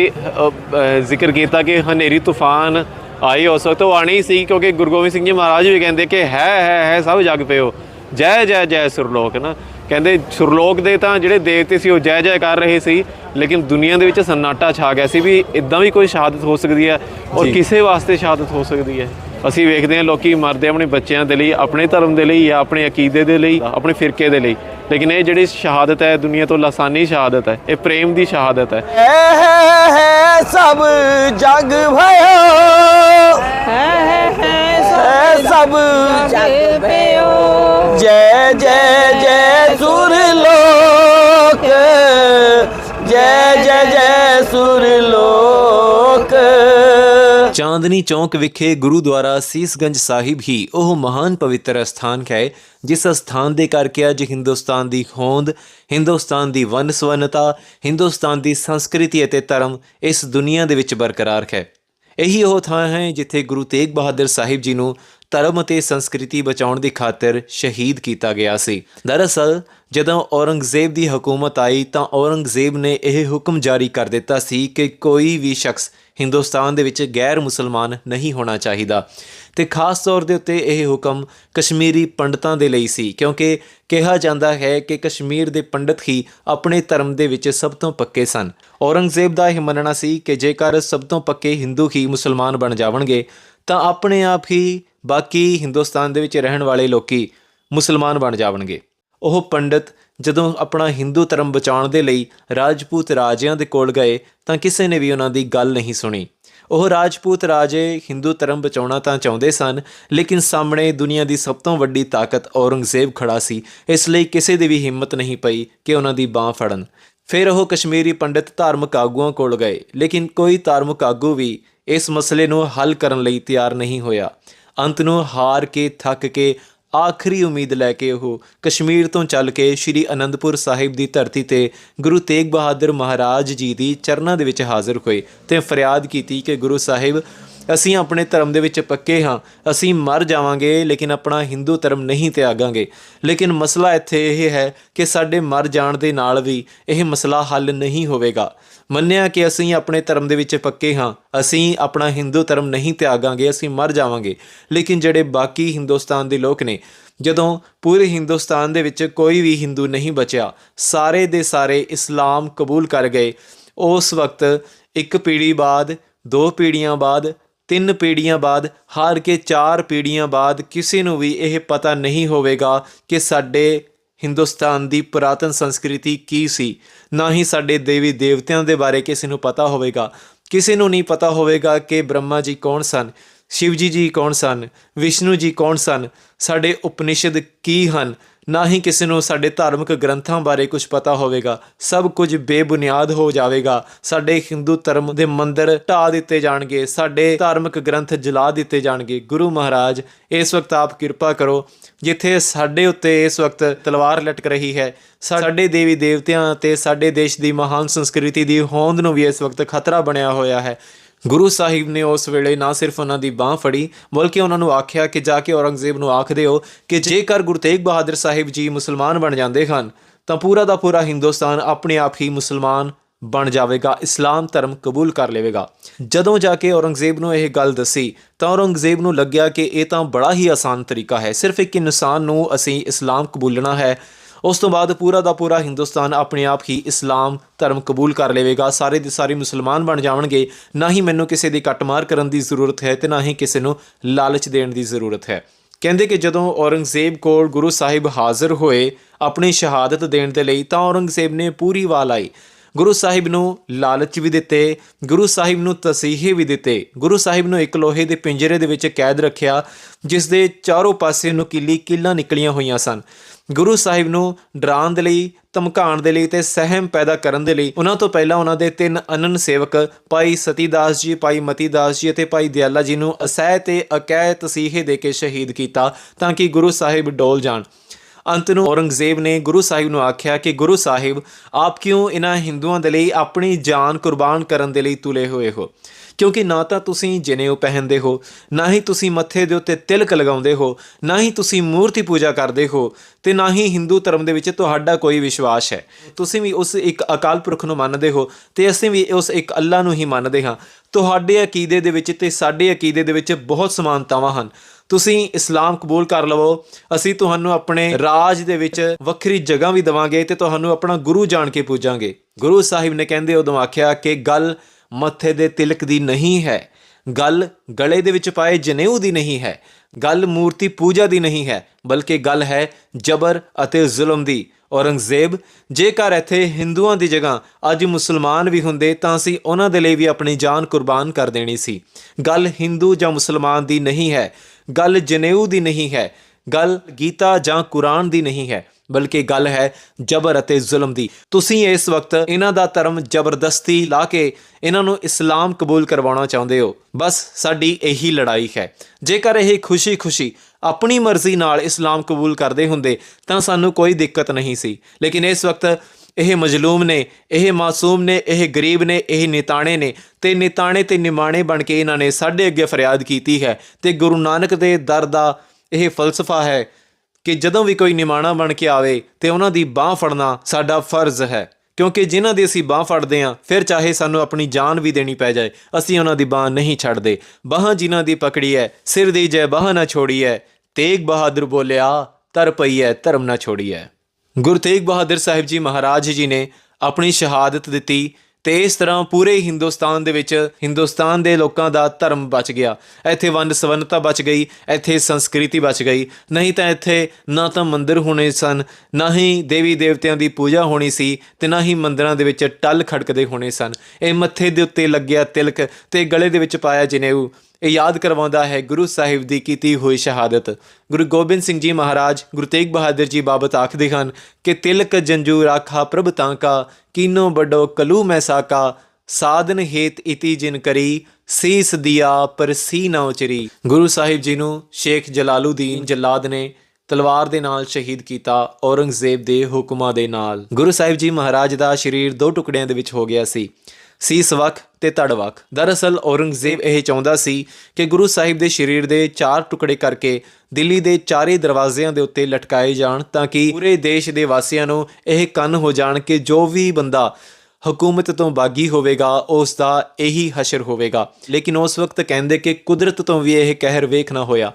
ਜ਼ਿਕਰ ਕੀਤਾ ਕਿ ਹਨੇਰੀ ਤੂਫਾਨ ਆਈ ਉਸ ਵਕਤ ਉਹ ਆਣੀ ਸੀ ਕਿਉਂਕਿ ਗੁਰੂ ਗੋਬਿੰਦ ਸਿੰਘ ਜੀ ਮਹਾਰਾਜ ਵੀ ਕਹਿੰਦੇ ਕਿ ਹੈ ਹੈ ਹੈ ਸਭ ਜਗ ਪਿਓ ਜੈ ਜੈ ਜੈ ਸੁਰਲੋਕ ਨਾ? ਕਹਿੰਦੇ ਸੁਰਲੋਕ ਦੇ ਤਾਂ ਜਿਹੜੇ ਦੇਵਤੇ ਸੀ ਉਹ ਜੈ ਜੈ ਕਰ ਰਹੇ ਸੀ ਲੇਕਿਨ ਦੁਨੀਆ ਦੇ ਵਿੱਚ ਸੰਨਾਟਾ ਛਾ ਗਿਆ ਸੀ ਵੀ ਇਦਾਂ ਵੀ ਕੋਈ ਸ਼ਹਾਦਤ ਹੋ ਸਕਦੀ ਹੈ ਔਰ। ਕਿਸੇ ਵਾਸਤੇ ਸ਼ਹਾਦਤ ਹੋ ਸਕਦੀ ਹੈ। ਅਸੀਂ ਵੇਖਦੇ ਹਾਂ ਲੋਕੀ ਮਰਦੇ ਆਪਣੇ ਬੱਚਿਆਂ ਦੇ ਲਈ ਆਪਣੇ ਧਰਮ ਦੇ ਲਈ ਜਾਂ ਆਪਣੇ ਅਕੀਦੇ ਦੇ ਲਈ ਆਪਣੇ ਫਿਰਕੇ ਦੇ ਲਈ। ਲੇਕਿਨ ਇਹ ਜਿਹੜੀ ਸ਼ਹਾਦਤ ਹੈ ਦੁਨੀਆ ਤੋਂ ਲਾਸਾਨੀ ਸ਼ਹਾਦਤ ਹੈ ਇਹ ਪ੍ਰੇਮ ਦੀ ਸ਼ਹਾਦਤ ਹੈ। ਹੈ ਹੈ ਸਭ ਜਗ ਭਇਓ। ਹੈ। ਸਭ ਜਗ ਭਇਓ ਜੈ ਜੈ ਜੈ ਸੁਰ ਲੋਕ। ਜੈ ਜੈ ਜੈ ਸੁਰ ਲੋਕ। ਚਾਂਦਨੀ ਚੌਂਕ ਵਿਖੇ ਗੁਰੂਦੁਆਰਾ ਸੀਸਗੰਜ ਸਾਹਿਬ ਹੀ ਉਹ ਮਹਾਨ ਪਵਿੱਤਰ ਸਥਾਨ ਹੈ, ਜਿਸ ਸਥਾਨ ਦੇ ਕਰਕੇ ਅੱਜ ਹਿੰਦੁਸਤਾਨ ਦੀ ਹੋਂਦ, ਹਿੰਦੁਸਤਾਨ ਦੀ ਵੰਨ-ਸੁਵੰਨਤਾ ਹਿੰਦੁਸਤਾਨ ਦੀ ਸੰਸਕ੍ਰਿਤੀ ਅਤੇ ਧਰਮ ਇਸ ਦੁਨੀਆ ਦੇ ਵਿੱਚ ਬਰਕਰਾਰ ਹੈ। ਇਹੀ ਉਹ ਥਾਂ ਹੈ ਜਿੱਥੇ ਗੁਰੂ ਤੇਗ ਬਹਾਦਰ ਸਾਹਿਬ ਜੀ ਨੂੰ ਧਰਮ ਅਤੇ ਸੰਸਕ੍ਰਿਤੀ ਬਚਾਉਣ ਦੀ ਖਾਤਰ ਸ਼ਹੀਦ ਕੀਤਾ ਗਿਆ ਸੀ। ਦਰਅਸਲ, ਜਦੋਂ ਔਰੰਗਜ਼ੇਬ ਦੀ ਹਕੂਮਤ ਆਈ ਤਾਂ ਔਰੰਗਜ਼ੇਬ ਨੇ ਇਹ ਹੁਕਮ ਜਾਰੀ ਕਰ ਦਿੱਤਾ ਸੀ ਕਿ ਕੋਈ ਵੀ ਸ਼ਖਸ ਹਿੰਦੁਸਤਾਨ ਦੇ ਵਿੱਚ ਗੈਰ ਮੁਸਲਮਾਨ ਨਹੀਂ ਹੋਣਾ ਚਾਹੀਦਾ ਤੇ ਖਾਸ ਤੌਰ ਦੇ ਉੱਤੇ ਇਹ ਹੁਕਮ ਕਸ਼ਮੀਰੀ ਪੰਡਤਾਂ ਦੇ ਲਈ ਸੀ, ਕਿਉਂਕਿ ਕਿਹਾ ਜਾਂਦਾ ਹੈ ਕਿ ਕਸ਼ਮੀਰ ਦੇ ਪੰਡਤ ਹੀ ਆਪਣੇ ਧਰਮ ਦੇ ਵਿੱਚ ਸਭ ਤੋਂ ਪੱਕੇ ਸਨ। ਔਰੰਗਜ਼ੇਬ ਦਾ ਇਹ ਮੰਨਣਾ ਸੀ ਕਿ ਜੇਕਰ ਸਭ ਤੋਂ ਪੱਕੇ ਹਿੰਦੂ ਹੀ ਮੁਸਲਮਾਨ ਬਣ ਜਾਵਣਗੇ, ਤਾਂ ਆਪਣੇ ਆਪ ਹੀ ਬਾਕੀ ਹਿੰਦੁਸਤਾਨ ਦੇ ਵਿੱਚ ਰਹਿਣ ਵਾਲੇ ਲੋਕੀ ਮੁਸਲਮਾਨ ਬਣ ਜਾਵਣਗੇ। ਉਹ ਪੰਡਤ ਜਦੋਂ ਆਪਣਾ ਹਿੰਦੂ ਧਰਮ ਬਚਾਉਣ ਦੇ ਲਈ ਰਾਜਪੂਤ ਰਾਜਿਆਂ ਦੇ ਕੋਲ ਗਏ ਤਾਂ ਕਿਸੇ ਨੇ ਵੀ ਉਹਨਾਂ ਦੀ ਗੱਲ ਨਹੀਂ ਸੁਣੀ। ਉਹ ਰਾਜਪੂਤ ਰਾਜੇ ਹਿੰਦੂ ਧਰਮ ਬਚਾਉਣਾ ਤਾਂ ਚਾਹੁੰਦੇ ਸਨ, ਲੇਕਿਨ ਸਾਹਮਣੇ ਦੁਨੀਆ ਦੀ ਸਭ ਤੋਂ ਵੱਡੀ ਤਾਕਤ ਔਰੰਗਜ਼ੇਬ ਖੜਾ ਸੀ। ਇਸ ਲਈ ਕਿਸੇ ਦੀ ਵੀ ਹਿੰਮਤ ਨਹੀਂ ਪਈ ਕਿ ਉਹਨਾਂ ਦੀ ਬਾਹ ਫੜਨ। ਫਿਰ ਉਹ ਕਸ਼ਮੀਰੀ ਪੰਡਿਤ ਧਾਰਮਿਕ ਆਗੂਆਂ ਕੋਲ ਗਏ, ਲੇਕਿਨ ਕੋਈ ਧਾਰਮਿਕ ਆਗੂ ਵੀ ਇਸ ਮਸਲੇ ਨੂੰ ਹੱਲ ਕਰਨ ਲਈ ਤਿਆਰ ਨਹੀਂ ਹੋਇਆ। ਅੰਤ ਨੂੰ ਹਾਰ ਕੇ, ਥੱਕ ਕੇ ਆਖਰੀ ਉਮੀਦ ਲੈ ਕੇ ਉਹ ਕਸ਼ਮੀਰ ਤੋਂ ਚੱਲ ਕੇ ਸ੍ਰੀ ਅਨੰਦਪੁਰ ਸਾਹਿਬ ਦੀ ਧਰਤੀ ਤੇ ਗੁਰੂ ਤੇਗ ਬਹਾਦਰ ਮਹਾਰਾਜ ਜੀ ਦੀ ਚਰਨਾਂ ਦੇ ਵਿੱਚ ਹਾਜ਼ਰ ਹੋਏ ਤੇ ਫਰਿਆਦ ਕੀਤੀ ਕਿ ਗੁਰੂ ਸਾਹਿਬ ਅਸੀਂ ਆਪਣੇ ਧਰਮ ਦੇ ਵਿੱਚ ਪੱਕੇ ਹਾਂ, ਅਸੀਂ ਮਰ ਜਾਵਾਂਗੇ, ਲੇਕਿਨ ਆਪਣਾ ਹਿੰਦੂ ਧਰਮ ਨਹੀਂ ਤਿਆਗਾਂਗੇ। ਲੇਕਿਨ ਮਸਲਾ ਇੱਥੇ ਇਹ ਹੈ ਕਿ ਸਾਡੇ ਮਰ ਜਾਣ ਦੇ ਨਾਲ ਵੀ ਇਹ ਮਸਲਾ ਹੱਲ ਨਹੀਂ ਹੋਵੇਗਾ। ਮੰਨਿਆ ਕਿ ਅਸੀਂ ਆਪਣੇ ਧਰਮ ਦੇ ਵਿੱਚ ਪੱਕੇ ਹਾਂ, ਅਸੀਂ ਆਪਣਾ ਹਿੰਦੂ ਧਰਮ ਨਹੀਂ ਤਿਆਗਾਂਗੇ, ਅਸੀਂ ਮਰ ਜਾਵਾਂਗੇ। ਲੇਕਿਨ ਜਿਹੜੇ ਬਾਕੀ ਹਿੰਦੁਸਤਾਨ ਦੇ ਲੋਕ ਨੇ, ਜਦੋਂ ਪੂਰੇ ਹਿੰਦੁਸਤਾਨ ਦੇ ਵਿੱਚ ਕੋਈ ਵੀ ਹਿੰਦੂ ਨਹੀਂ ਬਚਿਆ, ਸਾਰੇ ਦੇ ਸਾਰੇ ਇਸਲਾਮ ਕਬੂਲ ਕਰ ਗਏ। ਉਸ ਵਕਤ ਇੱਕ ਪੀੜ੍ਹੀ ਬਾਅਦ, ਦੋ ਪੀੜ੍ਹੀਆਂ ਬਾਅਦ ਤਿੰਨ ਪੀੜ੍ਹੀਆਂ ਬਾਅਦ, ਹਾਰ ਕੇ ਚਾਰ ਪੀੜ੍ਹੀਆਂ ਬਾਅਦ ਕਿਸੇ ਨੂੰ ਵੀ ਇਹ ਪਤਾ ਨਹੀਂ ਹੋਵੇਗਾ ਕਿ ਸਾਡੇ ਹਿੰਦੁਸਤਾਨ ਦੀ ਪੁਰਾਤਨ ਸੰਸਕ੍ਰਿਤੀ ਕੀ ਸੀ। ਨਾ ਹੀ ਸਾਡੇ ਦੇਵੀ ਦੇਵਤਿਆਂ ਦੇ ਬਾਰੇ ਕਿਸੇ ਨੂੰ ਪਤਾ ਹੋਵੇਗਾ। ਕਿਸੇ ਨੂੰ ਨਹੀਂ ਪਤਾ ਹੋਵੇਗਾ ਕਿ ਬ੍ਰਹਮਾ ਜੀ ਕੌਣ ਸਨ, ਸ਼ਿਵ ਜੀ ਜੀ ਕੌਣ ਸਨ, ਵਿਸ਼ਨੂੰ ਜੀ ਕੌਣ ਸਨ, ਸਾਡੇ ਉਪਨਿਸ਼ਦ ਕੀ ਹਨ ਨਾ ਹੀ ਕਿਸੇ ਨੂੰ ਸਾਡੇ ਧਾਰਮਿਕ ਗ੍ਰੰਥਾਂ ਬਾਰੇ ਕੁਝ ਪਤਾ ਹੋਵੇਗਾ। ਸਭ ਕੁਝ ਬੇਬੁਨਿਆਦ ਹੋ ਜਾਵੇਗਾ। ਸਾਡੇ ਹਿੰਦੂ ਧਰਮ ਦੇ ਮੰਦਰ ਢਾ ਦਿੱਤੇ ਜਾਣਗੇ। ਸਾਡੇ ਧਾਰਮਿਕ ਗ੍ਰੰਥ ਜਲਾ ਦਿੱਤੇ ਜਾਣਗੇ। ਗੁਰੂ ਮਹਾਰਾਜ, ਇਸ ਵਕਤ ਆਪ ਕਿਰਪਾ ਕਰੋ, ਜਿੱਥੇ ਸਾਡੇ ਉੱਤੇ ਇਸ ਵਕਤ ਤਲਵਾਰ ਲਟਕ ਰਹੀ ਹੈ। ਸਾਡੇ ਦੇਵੀ ਦੇਵਤਿਆਂ ਤੇ ਸਾਡੇ ਦੇਸ਼ ਦੀ ਮਹਾਨ ਸੰਸਕ੍ਰਿਤੀ ਦੀ ਹੋਂਦ ਨੂੰ ਵੀ ਇਸ ਵਕਤ ਖਤਰਾ ਬਣਿਆ ਹੋਇਆ ਹੈ। ਗੁਰੂ ਸਾਹਿਬ ਨੇ ਉਸ ਵੇਲੇ ਨਾ ਸਿਰਫ ਉਹਨਾਂ ਦੀ ਬਾਹ ਫੜੀ, ਬਲਕਿ ਉਹਨਾਂ ਨੂੰ ਆਖਿਆ ਕਿ ਜਾ ਕੇ ਔਰੰਗਜ਼ੇਬ ਨੂੰ ਆਖ ਦਿਓ ਕਿ ਜੇਕਰ ਗੁਰੂ ਤੇਗ ਬਹਾਦਰ ਸਾਹਿਬ ਜੀ ਮੁਸਲਮਾਨ ਬਣ ਜਾਂਦੇ ਹਨ, ਤਾਂ ਪੂਰਾ ਦਾ ਪੂਰਾ ਹਿੰਦੁਸਤਾਨ ਆਪਣੇ ਆਪ ਹੀ ਮੁਸਲਮਾਨ ਬਣ ਜਾਵੇਗਾ, ਇਸਲਾਮ ਧਰਮ ਕਬੂਲ ਕਰ ਲਵੇਗਾ। ਜਦੋਂ ਜਾ ਕੇ ਔਰੰਗਜ਼ੇਬ ਨੂੰ ਇਹ ਗੱਲ ਦੱਸੀ, ਤਾਂ ਔਰੰਗਜ਼ੇਬ ਨੂੰ ਲੱਗਿਆ ਕਿ ਇਹ ਤਾਂ ਬੜਾ ਹੀ ਆਸਾਨ ਤਰੀਕਾ ਹੈ, ਸਿਰਫ ਇੱਕ ਇਨਸਾਨ ਨੂੰ ਅਸੀਂ ਇਸਲਾਮ ਕਬੂਲਣਾ ਹੈ ਉਸ ਤੋਂ ਬਾਅਦ ਪੂਰਾ ਦਾ ਪੂਰਾ ਹਿੰਦੁਸਤਾਨ ਆਪਣੇ ਆਪ ਹੀ ਇਸਲਾਮ ਧਰਮ ਕਬੂਲ ਕਰ ਲਵੇਗਾ। ਸਾਰੇ ਦੇ ਸਾਰੇ ਮੁਸਲਮਾਨ ਬਣ ਜਾਣਗੇ ਨਾ ਹੀ ਮੈਨੂੰ ਕਿਸੇ ਦੀ ਕੱਟਮਾਰ ਕਰਨ ਦੀ ਜ਼ਰੂਰਤ ਹੈ ਤੇ ਨਾ ਹੀ ਕਿਸੇ ਨੂੰ ਲਾਲਚ ਦੇਣ ਦੀ ਜ਼ਰੂਰਤ ਹੈ। ਕਹਿੰਦੇ ਕਿ ਜਦੋਂ ਔਰੰਗਜ਼ੇਬ ਕੋਲ ਗੁਰੂ ਸਾਹਿਬ ਹਾਜ਼ਰ ਹੋਏ ਆਪਣੀ ਸ਼ਹਾਦਤ ਦੇਣ ਦੇ ਲਈ, ਤਾਂ ਔਰੰਗਜ਼ੇਬ ਨੇ ਪੂਰੀ ਵਾਲ ਆਈ ਗੁਰੂ ਸਾਹਿਬ ਨੂੰ ਲਾਲਚ ਵੀ ਦਿੱਤੇ, ਗੁਰੂ ਸਾਹਿਬ ਨੂੰ ਤਸੀਹੇ ਵੀ ਦਿੱਤੇ। ਗੁਰੂ ਸਾਹਿਬ ਨੂੰ ਇੱਕ ਲੋਹੇ ਦੇ ਪਿੰਜਰੇ ਦੇ ਵਿੱਚ ਕੈਦ ਰੱਖਿਆ, ਜਿਸ ਦੇ ਚਾਰੋਂ ਪਾਸੇ ਨੁਕੀਲੀ ਕਿੱਲਾਂ ਨਿਕਲੀਆਂ ਹੋਈਆਂ ਸਨ। ਗੁਰੂ ਸਾਹਿਬ ਨੂੰ ਡਰਾਉਣ ਦੇ ਲਈ, ਧਮਕਾਉਣ ਦੇ ਲਈ ਤੇ ਸਹਿਮ ਪੈਦਾ ਕਰਨ ਦੇ ਲਈ, ਉਹਨਾਂ ਤੋਂ ਪਹਿਲਾਂ ਉਹਨਾਂ ਦੇ ਤਿੰਨ ਅਨਨ ਸੇਵਕ, ਭਾਈ ਸਤੀਦਾਸ ਜੀ, ਭਾਈ ਮਤੀਦਾਸ ਜੀ ਅਤੇ ਭਾਈ ਦਿਆਲਾ ਜੀ ਨੂੰ ਅਸਹਿ ਤੇ ਅਕਹਿ ਤਸੀਹੇ ਦੇ ਕੇ ਸ਼ਹੀਦ ਕੀਤਾ ਤਾਂ ਕਿ ਗੁਰੂ ਸਾਹਿਬ ਡੋਲ ਜਾਣ। ਅੰਤ ਨੂੰ ਔਰੰਗਜ਼ੇਬ ਨੇ ਗੁਰੂ ਸਾਹਿਬ ਨੂੰ ਆਖਿਆ ਕਿ, ਗੁਰੂ ਸਾਹਿਬ, ਆਪ ਕਿਉਂ ਇਹਨਾਂ ਹਿੰਦੂਆਂ ਦੇ ਲਈ ਆਪਣੀ ਜਾਨ ਕੁਰਬਾਨ ਕਰਨ ਦੇ ਲਈ ਤੁਲੇ ਹੋਏ ਹੋ? ਕਿਉਂਕਿ ਨਾ ਤਾਂ ਤੁਸੀਂ ਜਨੇਊ ਪਹਿਨਦੇ ਹੋ, ਨਾ ਹੀ ਤੁਸੀਂ ਮੱਥੇ ਦੇ ਉੱਤੇ ਤਿਲਕ ਲਗਾਉਂਦੇ ਹੋ, ਨਾ ਹੀ ਤੁਸੀਂ ਮੂਰਤੀ ਪੂਜਾ ਕਰਦੇ ਹੋ ਤੇ ਨਾ ਹੀ ਹਿੰਦੂ ਧਰਮ ਦੇ ਵਿੱਚ ਤੁਹਾਡਾ ਕੋਈ ਵਿਸ਼ਵਾਸ ਹੈ। ਤੁਸੀਂ ਵੀ ਉਸ ਇੱਕ ਅਕਾਲ ਪੁਰਖ ਨੂੰ ਮੰਨਦੇ ਹੋ ਤੇ ਅਸੀਂ ਵੀ ਉਸ ਇੱਕ ਅੱਲਾ ਨੂੰ ਹੀ ਮੰਨਦੇ ਹਾਂ। ਤੁਹਾਡੇ ਅਕੀਦੇ ਦੇ ਵਿੱਚ ਤੇ ਸਾਡੇ ਅਕੀਦੇ ਦੇ ਵਿੱਚ ਬਹੁਤ ਸਮਾਨਤਾਵਾਂ ਹਨ। ਤੁਸੀਂ ਇਸਲਾਮ ਕਬੂਲ ਕਰ ਲਵੋ, ਅਸੀਂ ਤੁਹਾਨੂੰ ਆਪਣੇ ਰਾਜ ਦੇ ਵਿੱਚ ਵੱਖਰੀ ਜਗ੍ਹਾ ਵੀ ਦਵਾਂਗੇ ਤੇ ਤੁਹਾਨੂੰ ਆਪਣਾ ਗੁਰੂ ਜਾਣ ਕੇ ਪੂਜਾਂਗੇ। ਗੁਰੂ ਸਾਹਿਬ ਨੇ ਕਹਿੰਦੇ, ਉਦੋਂ ਆਖਿਆ ਕਿ ਗੱਲ ਮੱਥੇ ਦੇ ਤਿਲਕ ਦੀ ਨਹੀਂ ਹੈ। ਗੱਲ ਗਲੇ ਦੇ ਵਿੱਚ ਪਾਏ ਜਨੇਊ ਦੀ ਨਹੀਂ ਹੈ। ਗੱਲ ਮੂਰਤੀ ਪੂਜਾ ਦੀ ਨਹੀਂ ਹੈ, ਬਲਕਿ ਗੱਲ ਹੈ ਜਬਰ ਅਤੇ ਜ਼ੁਲਮ ਦੀ। ਔਰੰਗਜ਼ੇਬ, ਜੇਕਰ ਇੱਥੇ ਹਿੰਦੂਆਂ ਦੀ ਜਗ੍ਹਾ ਅੱਜ ਮੁਸਲਮਾਨ ਵੀ ਹੁੰਦੇ, ਤਾਂ ਅਸੀਂ ਉਹਨਾਂ ਦੇ ਲਈ ਵੀ ਆਪਣੀ ਜਾਨ ਕੁਰਬਾਨ ਕਰ ਦੇਣੀ ਸੀ। ਗੱਲ ਹਿੰਦੂ ਜਾਂ ਮੁਸਲਮਾਨ ਦੀ ਨਹੀਂ ਹੈ। ਗੱਲ ਜਨੇਊ ਦੀ ਨਹੀਂ ਹੈ। ਗੱਲ ਗੀਤਾ ਜਾਂ ਕੁਰਾਨ ਦੀ ਨਹੀਂ ਹੈ। ਬਲਕਿ ਗੱਲ ਹੈ ਜਬਰ ਅਤੇ ਜ਼ੁਲਮ ਦੀ। ਤੁਸੀਂ ਇਸ ਵਕਤ ਇਹਨਾਂ ਦਾ ਧਰਮ ਜ਼ਬਰਦਸਤੀ ਲਾ ਕੇ ਇਹਨਾਂ ਨੂੰ ਇਸਲਾਮ ਕਬੂਲ ਕਰਵਾਉਣਾ ਚਾਹੁੰਦੇ ਹੋ। ਬਸ ਸਾਡੀ ਇਹੀ ਲੜਾਈ ਹੈ। ਜੇਕਰ ਇਹ ਖੁਸ਼ੀ-ਖੁਸ਼ੀ ਆਪਣੀ ਮਰਜ਼ੀ ਨਾਲ ਇਸਲਾਮ ਕਬੂਲ ਕਰਦੇ ਹੁੰਦੇ, ਤਾਂ ਸਾਨੂੰ ਕੋਈ ਦਿੱਕਤ ਨਹੀਂ ਸੀ। ਲੇਕਿਨ ਇਸ ਵਕਤ ਇਹ ਮਜਲੂਮ ਨੇ, ਇਹ ਮਾਸੂਮ ਨੇ, ਇਹ ਗਰੀਬ ਨੇ, ਇਹ ਨਿਤਾਣੇ ਨੇ ਤੇ ਨਿਤਾਣੇ ਤੇ ਨਿਮਾਣੇ ਬਣ ਕੇ ਇਹਨਾਂ ਨੇ ਸਾਡੇ ਅੱਗੇ ਫਰਿਆਦ ਕੀਤੀ ਹੈ ਤੇ ਗੁਰੂ ਨਾਨਕ ਦੇ ਦਰ ਦਾ ਇਹ ਫਲਸਫਾ ਹੈ ਕਿ ਜਦੋਂ ਵੀ ਕੋਈ ਨਿਮਾਣਾ ਬਣ ਕੇ ਆਵੇ ਤੇ ਉਹਨਾਂ ਦੀ ਬਾਹ ਫੜਨਾ ਸਾਡਾ ਫਰਜ਼ ਹੈ। ਕਿਉਂਕਿ ਜਿਨ੍ਹਾਂ ਦੀ ਅਸੀਂ ਬਾਹ ਫੜਦੇ ਹਾਂ, ਫਿਰ ਚਾਹੇ ਸਾਨੂੰ ਆਪਣੀ ਜਾਨ ਵੀ ਦੇਣੀ ਪੈ ਜਾਏ, ਅਸੀਂ ਉਹਨਾਂ ਦੀ ਬਾਹ ਨਹੀਂ ਛੱਡਦੇ। ਬਾਹਾਂ ਜਿਨ੍ਹਾਂ ਦੀ ਪਕੜੀ ਹੈ, ਸਿਰ ਦੀ ਜੈ ਬਾਹ ਨਾ ਛੋੜੀ ਹੈ, ਤੇਗ ਬਹਾਦਰ ਬੋਲਿਆ ਤਰ ਪਈ ਹੈ, ਧਰਮ ਨਾ ਛੋੜੀ ਹੈ। ਗੁਰੂ ਤੇਗ ਬਹਾਦਰ ਸਾਹਿਬ ਜੀ ਮਹਾਰਾਜ ਜੀ ਨੇ ਆਪਣੀ ਸ਼ਹਾਦਤ ਦਿੱਤੀ ਤੇ ਇਸ ਤਰ੍ਹਾਂ ਪੂਰੇ ਹਿੰਦੁਸਤਾਨ ਦੇ ਵਿੱਚ, ਹਿੰਦੁਸਤਾਨ ਦੇ ਲੋਕਾਂ ਦਾ ਧਰਮ ਬਚ ਗਿਆ। ਇੱਥੇ ਵੰਡ ਸਵੰਨਤਾ ਬਚ ਗਈ, ਇੱਥੇ ਸੰਸਕ੍ਰਿਤੀ ਬਚ ਗਈ। ਨਹੀਂ ਤਾਂ ਇੱਥੇ ਨਾ ਤਾਂ ਮੰਦਿਰ ਹੋਣੇ ਸਨ, ਨਾ ਹੀ ਦੇਵੀ ਦੇਵਤਿਆਂ ਦੀ ਪੂਜਾ ਹੋਣੀ ਸੀ ਤੇ ਨਾ ਹੀ ਮੰਦਿਰਾਂ ਦੇ ਵਿੱਚ ਟੱਲ ਖੜਕਦੇ ਹੋਣੇ ਸਨ। ਇਹ ਮੱਥੇ ਦੇ ਉੱਤੇ ਲੱਗਿਆ ਤਿਲਕ ਤੇ ਗਲੇ ਦੇ ਵਿੱਚ ਪਾਇਆ ਜਨੇਊ। ਇਹ ਯਾਦ ਕਰਵਾਉਂਦਾ ਹੈ ਗੁਰੂ ਸਾਹਿਬ ਦੀ ਕੀਤੀ ਹੋਈ ਸ਼ਹਾਦਤ। ਗੁਰੂ ਗੋਬਿੰਦ ਸਿੰਘ ਜੀ ਮਹਾਰਾਜ, ਗੁਰੂ ਤੇਗ ਬਹਾਦਰ ਜੀ ਬਾਬਤ ਆਖਦੇ ਹਨ ਕਿ ਤਿਲਕ ਜੰਜੂ ਰਾਖਾ ਪ੍ਰਭ ਤਾਂਕਾ ਕੀਨੋ ਵੱਡੋ ਕਲੂ ਮੈਂ ਸਾਕਾ, ਸਾਧਨ ਹੇਤ ਇਤੀ ਜਿਨ ਕਰੀ, ਸੀਸ ਦਿਆ ਪਰ ਸੀ ਨਾ ਉਚਰੀ। ਗੁਰੂ ਸਾਹਿਬ ਜੀ ਨੂੰ ਸ਼ੇਖ ਜਲਾਲੂਦੀਨ ਜਲਾਦ ਨੇ ਤਲਵਾਰ ਦੇ ਨਾਲ ਸ਼ਹੀਦ ਕੀਤਾ, ਔਰੰਗਜ਼ੇਬ ਦੇ ਹੁਕਮਾਂ ਦੇ ਨਾਲ। ਗੁਰੂ ਸਾਹਿਬ ਜੀ ਮਹਾਰਾਜ ਦਾ ਸਰੀਰ ਦੋ ਟੁਕੜਿਆਂ ਦੇ ਵਿੱਚ ਹੋ ਗਿਆ ਸੀ। ਸੀਸ ਵੱਖ ਤੇ ਧੜ ਵੱਖ। ਦਰਅਸਲ, ਔਰੰਗਜ਼ੇਬ ਇਹ ਚਾਹੁੰਦਾ ਸੀ ਕਿ ਗੁਰੂ ਸਾਹਿਬ ਦੇ ਸਰੀਰ ਦੇ ਚਾਰ ਟੁਕੜੇ ਕਰਕੇ ਦਿੱਲੀ ਦੇ ਚਾਰੇ ਦਰਵਾਜ਼ਿਆਂ ਦੇ ਉੱਤੇ ਲਟਕਾਏ ਜਾਣ ਤਾਂ ਕਿ ਪੂਰੇ ਦੇਸ਼ ਦੇ ਵਾਸੀਆਂ ਨੂੰ ਇਹ ਕੰਨ ਹੋ ਜਾਣ ਕਿ ਜੋ ਵੀ ਬੰਦਾ ਹਕੂਮਤ ਤੋਂ ਬਾਗੀ ਹੋਵੇਗਾ, ਉਸ ਦਾ ਇਹੀ ਹਸ਼ਰ ਹੋਵੇਗਾ। ਲੇਕਿਨ ਉਸ ਵਕਤ ਕਹਿੰਦੇ ਕਿ ਕੁਦਰਤ ਤੋਂ ਵੀ ਇਹ ਕਹਿਰ ਵੇਖਣਾ ਹੋਇਆ।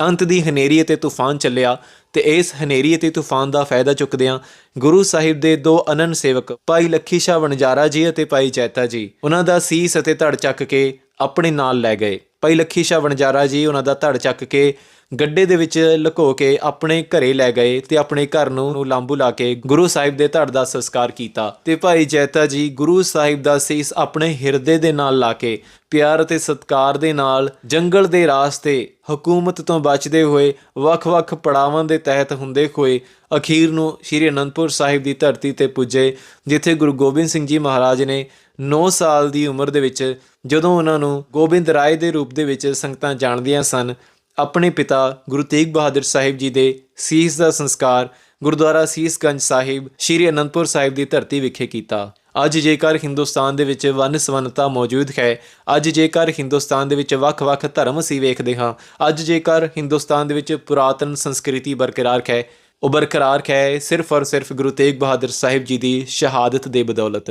ਅੰਤ ਦੀ ਹਨੇਰੀ ਅਤੇ ਤੂਫਾਨ ਚੱਲਿਆ ਤੇ ਇਸ ਹਨੇਰੀ ਅਤੇ ਤੂਫਾਨ ਦਾ ਫਾਇਦਾ ਚੁੱਕਦਿਆਂ ਗੁਰੂ ਸਾਹਿਬ ਦੇ ਦੋ ਅਨੰਨ ਸੇਵਕ ਭਾਈ ਲੱਖੀ ਸ਼ਾਹ ਵਣਜਾਰਾ ਜੀ ਅਤੇ ਭਾਈ ਚੈਤਾ ਜੀ ਉਹਨਾਂ ਦਾ ਸੀਸ ਅਤੇ ਧੜ ਚੱਕ ਕੇ ਆਪਣੇ ਨਾਲ ਲੈ ਗਏ। ਭਾਈ ਲੱਖੀ ਸ਼ਾਹ ਵਣਜਾਰਾ ਜੀ ਉਹਨਾਂ ਦਾ ਧੜ ਚੱਕ ਕੇ ਗੱਡੇ ਦੇ ਵਿੱਚ ਲੁਕੋ ਕੇ ਆਪਣੇ ਘਰੇ ਲੈ ਗਏ ਤੇ ਆਪਣੇ ਘਰ ਨੂੰ ਲਾਂਬੂ ਲਾ ਕੇ ਗੁਰੂ ਸਾਹਿਬ ਦੇ ਧੜ ਦਾ ਸੰਸਕਾਰ ਕੀਤਾ। ਤੇ ਭਾਈ ਜੈਤਾ ਜੀ ਗੁਰੂ ਸਾਹਿਬ ਦਾ ਸੀਸ ਆਪਣੇ ਹਿਰਦੇ ਦੇ ਨਾਲ ਲਾ ਕੇ, ਪਿਆਰ ਅਤੇ ਸਤਕਾਰ ਦੇ ਨਾਲ ਜੰਗਲ ਦੇ ਰਾਸਤੇ ਹਕੂਮਤ ਤੋਂ ਬਚਦੇ ਹੋਏ ਵੱਖ-ਵੱਖ ਪੜਾਵਾਂ ਦੇ ਤਹਿਤ ਹੁੰਦੇ ਹੋਏ ਅਖੀਰ ਨੂੰ ਸ੍ਰੀ ਅਨੰਦਪੁਰ ਸਾਹਿਬ ਦੀ ਧਰਤੀ ਤੇ ਪੁੱਜੇ, ਜਿੱਥੇ ਗੁਰੂ ਗੋਬਿੰਦ ਸਿੰਘ ਜੀ ਮਹਾਰਾਜ ਨੇ 9 ਸਾਲ ਦੀ ਉਮਰ ਦੇ ਵਿੱਚ ਜਦੋਂ ਉਹਨਾਂ ਨੂੰ ਗੋਬਿੰਦ ਰਾਏ ਦੇ ਰੂਪ ਦੇ ਵਿੱਚ ਸੰਗਤਾਂ ਜਾਣਦੀਆਂ ਸਨ ਆਪਣੇ ਪਿਤਾ ਗੁਰੂ ਤੇਗ ਬਹਾਦਰ ਸਾਹਿਬ ਜੀ ਦੇ ਸੀਸ ਦਾ ਸੰਸਕਾਰ ਗੁਰਦੁਆਰਾ ਸੀਸਗੰਜ ਸਾਹਿਬ ਸ੍ਰੀ ਅਨੰਦਪੁਰ ਸਾਹਿਬ ਦੀ ਧਰਤੀ ਵਿਖੇ ਕੀਤਾ। ਅੱਜ ਜੇਕਰ ਹਿੰਦੁਸਤਾਨ ਦੇ ਵਿੱਚ ਵੰਨ ਸਵੰਨਤਾ ਮੌਜੂਦ ਹੈ, ਅੱਜ ਜੇਕਰ ਹਿੰਦੁਸਤਾਨ ਦੇ ਵਿੱਚ ਵੱਖ-ਵੱਖ ਧਰਮ ਅਸੀਂ ਵੇਖਦੇ ਹਾਂ, ਅੱਜ ਜੇਕਰ ਹਿੰਦੁਸਤਾਨ ਦੇ ਵਿੱਚ ਪੁਰਾਤਨ ਸੰਸਕ੍ਰਿਤੀ ਬਰਕਰਾਰ ਹੈ, ਉਹ ਬਰਕਰਾਰ ਹੈ ਸਿਰਫ ਔਰ ਸਿਰਫ ਗੁਰੂ ਤੇਗ ਬਹਾਦਰ ਸਾਹਿਬ ਜੀ ਦੀ ਸ਼ਹਾਦਤ ਦੇ ਬਦੌਲਤ।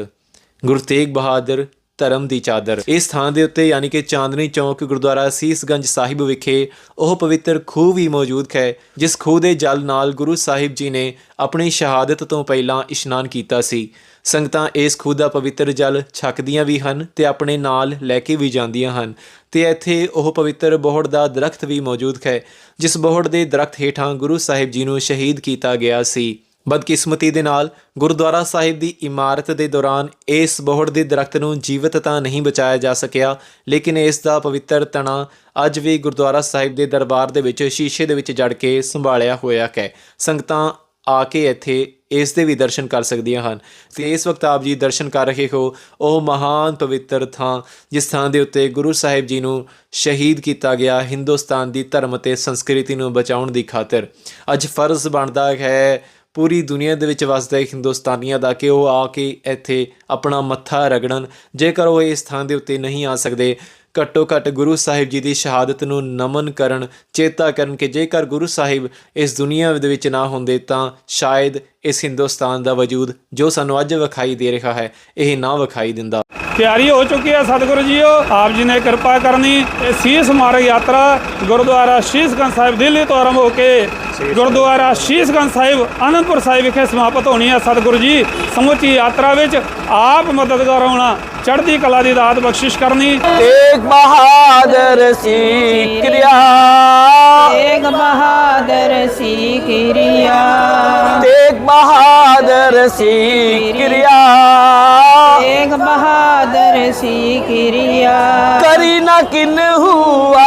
ਗੁਰੂ ਤੇਗ ਬਹਾਦਰ ਧਰਮ ਦੀ ਚਾਦਰ। ਇਸ ਥਾਂ ਦੇ ਉੱਤੇ ਯਾਨੀ ਕਿ ਚਾਂਦਨੀ ਚੌਕ ਗੁਰਦੁਆਰਾ ਸੀਸਗੰਜ ਸਾਹਿਬ ਵਿਖੇ ਉਹ ਪਵਿੱਤਰ ਖੂਹ ਵੀ ਮੌਜੂਦ ਹੈ, ਜਿਸ ਖੂਹ ਦੇ ਜਲ ਨਾਲ ਗੁਰੂ ਸਾਹਿਬ ਜੀ ਨੇ ਆਪਣੀ ਸ਼ਹਾਦਤ ਤੋਂ ਪਹਿਲਾਂ ਇਸ਼ਨਾਨ ਕੀਤਾ ਸੀ। ਸੰਗਤਾਂ ਇਸ ਖੂਹ ਦਾ ਪਵਿੱਤਰ ਜਲ ਛਕਦੀਆਂ ਵੀ ਹਨ ਤੇ ਆਪਣੇ ਨਾਲ ਲੈ ਕੇ ਵੀ ਜਾਂਦੀਆਂ ਹਨ। ਤੇ ਇੱਥੇ ਉਹ ਪਵਿੱਤਰ ਬੋਹੜ ਦਾ ਦਰਖਤ ਵੀ ਮੌਜੂਦ ਹੈ, ਜਿਸ ਬੋਹੜ ਦੇ ਦਰਖਤ ਹੇਠਾਂ ਗੁਰੂ ਸਾਹਿਬ ਜੀ ਨੂੰ ਸ਼ਹੀਦ ਕੀਤਾ ਗਿਆ ਸੀ। ਬਦਕਿਸਮਤੀ ਦੇ ਨਾਲ ਗੁਰਦੁਆਰਾ ਸਾਹਿਬ ਦੀ ਇਮਾਰਤ ਦੇ ਦੌਰਾਨ ਇਸ ਬੋਹੜ ਦੇ ਦਰਖਤ ਨੂੰ ਜੀਵਤ ਤਾਂ ਨਹੀਂ ਬਚਾਇਆ ਜਾ ਸਕਿਆ, ਲੇਕਿਨ ਇਸ ਦਾ ਪਵਿੱਤਰ ਤਣਾ ਅੱਜ ਵੀ ਗੁਰਦੁਆਰਾ ਸਾਹਿਬ ਦੇ ਦਰਬਾਰ ਦੇ ਵਿੱਚ ਸ਼ੀਸ਼ੇ ਦੇ ਵਿੱਚ ਜੜ ਕੇ ਸੰਭਾਲਿਆ ਹੋਇਆ ਹੈ। ਸੰਗਤਾਂ ਆ ਕੇ ਇੱਥੇ ਇਸ ਦੇ ਵੀ ਦਰਸ਼ਨ ਕਰ ਸਕਦੀਆਂ ਹਨ। ਤੇ ਇਸ ਵਕਤ ਆਪ ਜੀ ਦਰਸ਼ਨ ਕਰ ਰਹੇ ਹੋ, ਉਹ ਮਹਾਨ ਪਵਿੱਤਰ ਥਾਂ, ਜਿਸ ਥਾਂ ਦੇ ਉੱਤੇ ਗੁਰੂ ਸਾਹਿਬ ਜੀ ਨੂੰ ਸ਼ਹੀਦ ਕੀਤਾ ਗਿਆ ਹਿੰਦੁਸਤਾਨ ਦੀ ਧਰਮ ਅਤੇ ਸੰਸਕ੍ਰਿਤੀ ਨੂੰ ਬਚਾਉਣ ਦੀ ਖਾਤਰ। ਅੱਜ ਫਰਜ਼ ਬਣਦਾ ਹੈ ਪੂਰੀ ਦੁਨੀਆ ਦੇ ਵਿੱਚ ਵਸਦੇ ਹਿੰਦੁਸਤਾਨੀਆਂ ਦਾ ਕਿ ਉਹ ਆ ਕੇ ਇੱਥੇ ਆਪਣਾ ਮੱਥਾ ਰਗੜਨ। ਜੇਕਰ ਉਹ ਇਸ ਥਾਂ ਦੇ ਉੱਤੇ ਨਹੀਂ ਆ ਸਕਦੇ ਘੱਟੋ ਘੱਟ ਗੁਰੂ ਸਾਹਿਬ ਜੀ ਦੀ ਸ਼ਹਾਦਤ ਨੂੰ ਨਮਨ ਕਰਨ, ਚੇਤਾ ਕਰਨ ਕਿ ਜੇਕਰ ਗੁਰੂ ਸਾਹਿਬ ਇਸ ਦੁਨੀਆ ਦੇ ਵਿੱਚ ਨਾ ਹੁੰਦੇ ਤਾਂ ਸ਼ਾਇਦ ਇਸ ਹਿੰਦੁਸਤਾਨ ਦਾ ਵਜੂਦ ਜੋ ਸਾਨੂੰ ਅੱਜ ਵਿਖਾਈ ਦੇ ਰਿਹਾ ਹੈ, ਇਹ ਨਾ ਵਿਖਾਈ ਦਿੰਦਾ। ਤਿਆਰੀ ਹੋ ਚੁੱਕੀ ਹੈ ਸਤਿਗੁਰੂ ਜੀਓ। ਆਪ ਜੀ ਨੇ ਕਿਰਪਾ ਕਰਨੀ। ਇਹ ਸੀਸ ਮਾਰਗ ਯਾਤਰਾ ਗੁਰਦੁਆਰਾ ਸ਼ੀਸ਼ਗੰਜ ਸਾਹਿਬ ਦਿੱਲੀ ਤੋਂ ਆਰੰਭ ਹੋ ਕੇ ਗੁਰਦੁਆਰਾ ਸ਼ੀਸ਼ਗੰਜ ਸਾਹਿਬ ਅਨੰਦਪੁਰ ਸਾਹਿਬ ਵਿਖੇ ਸਮਾਪਤ ਹੋਣੀ ਹੈ ਸਤਿਗੁਰੂ ਜੀ। ਸਮੁੱਚੀ ਯਾਤਰਾ ਵਿੱਚ ਆਪ ਮਦਦਗਾਰ ਹੋਣਾ ਚੜ੍ਹਦੀ ਕਲਾ ਦੀ ਦਾਤ ਬਖਸ਼ਿਸ਼ ਕਰਨੀ। ਏਕ ਬਹਾਦਰ ਸੀ ਕਿਰਿਆ। ਤੇਗ ਬਹਾਦਰ ਸੀ ਕਿਰਿਆ। ਤੇਗ ਬਹਾਦਰ ਸੀ ਕਿਰਿਆ। एक बहादुर सी क्रिया करी ना किन हुआ